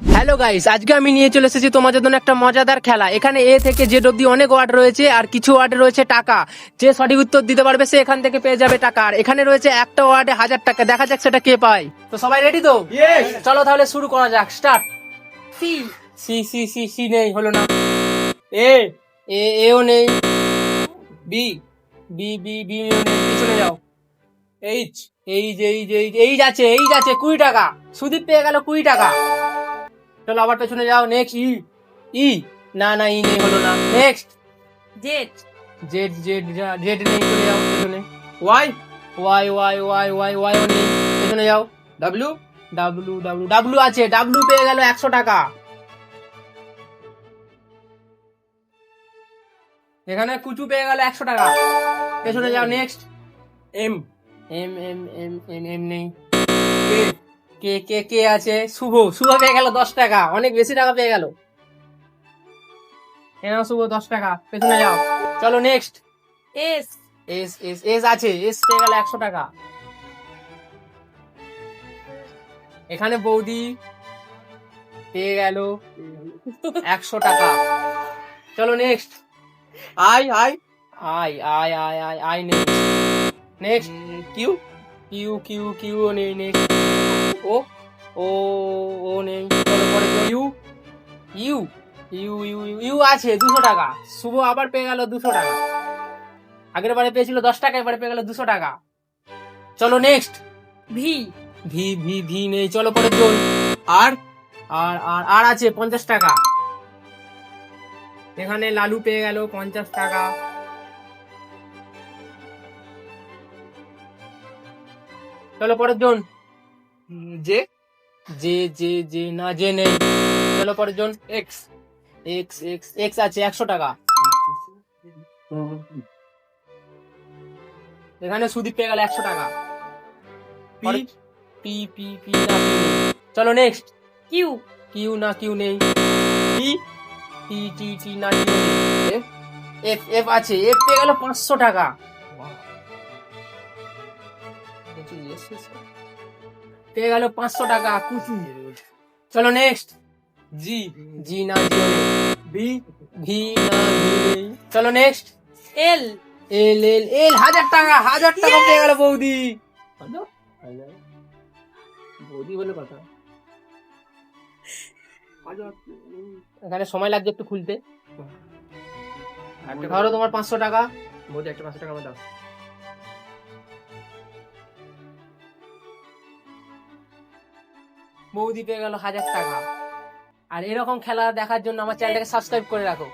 Hello guys আজকে আমি নিয়ে চলে এসেছি তোমাদের জন্য একটা মজাদার খেলা। এখানে এ থেকে জেড অব্দি অনেক ওয়ার্ড রয়েছে আর কিছু ওয়ার্ডে রয়েছে টাকা। যে সঠিক উত্তর দিতে পারবে সে এখান থেকে পেয়ে যাবে টাকা। আর এখানে রয়েছে একটা ওয়ার্ডে হাজার টাকা। দেখা যাক সেটা কে পায়। তো সবাই রেডি তো? চলো তাহলে শুরু করা যাক। Start C C C C C নেই হলো না। এ এ এও নেই। বি বি বি বি নেই। পিছনে যাও। এইচ এই এইচ এইচ এইচ এইচ আছে এইচ আছে। কুড়ি টাকা। সুদীপ পেয়ে গেল কুড়ি টাকা। চলো আবার পেছনে যাও নেক্সট ই ই না না ই নেই হলো না next Z. Z Z Z নেই চলে যাও পেছনে। Y Y Y Y Y YO নেই পেছনে যাও। ডাব্লু ডাব্লু ডাব্লু ডাব্লু আছে ডাব্লু পেয়ে গেল একশো টাকা। এখানে কুচু পেয়ে গেল একশো টাকা। পেছনে যাও next M M M M M M নেই। কে কে কে আছে? শুভ শুভ পেয়ে গেল দশ টাকা। অনেক বেশি টাকা পেয়ে গেল। এনাও শুভ দশ টাকা? পেছনে যাও। চলো next S. S S S আছে। এস পেয়ে গেল একশো টাকা। এখানে বৌদি পেয়ে গেল একশো টাকা। চলো next I I I I I I I নেই next Q Q Q Q নেই নেক্সট ও ও ও নেই U U U U U U আছে দুশো টাকা। শুভ আবার পেয়ে গেল দুশো টাকা। আগের বারে পেয়েছিল দশ টাকা এবারে পেয়ে গেল দুশো টাকা। চলো next V V V V নেই চলো পরে জন আর আর আর আর আছে পঞ্চাশ টাকা। এখানে লালু পেয়ে গেল পঞ্চাশ টাকা। চলো পরের জন। যে? যে যে যে না যে নেই। চলো পরের জন। এক্স এক্স এক্স এক্স আছে একশো টাকা। এখানে সুদীপ পেয়ে গেল একশো টাকা। পি পি পি পি না চলো নেক্সট কিউ কিউ না কিউ নেই। টি টি টি টি না টি নেই। এফ এফ আছে। এফ পেয়ে গেল পাঁচশো টাকা। পেয়ে গেল পাঁচশো টাকা কুচু চলো নেক্সট জি জি না ভি ভি না ভি চলো next L L L L হাজার টাকা হাজার টাকা পেয়ে গেল বৌদি। বৌদি বলে কথা। এখানে সময় লাগছে একটু খুলতে। ধরো তোমার পাঁচশো টাকা। বৌদি একটা পাঁচশো টাকা আমার দাও। বৌদি পেয়ে গেল হাজার টাকা। আর এরকম খেলা দেখার জন্য আমার চ্যানেলটাকে সাবস্ক্রাইব করে রাখো।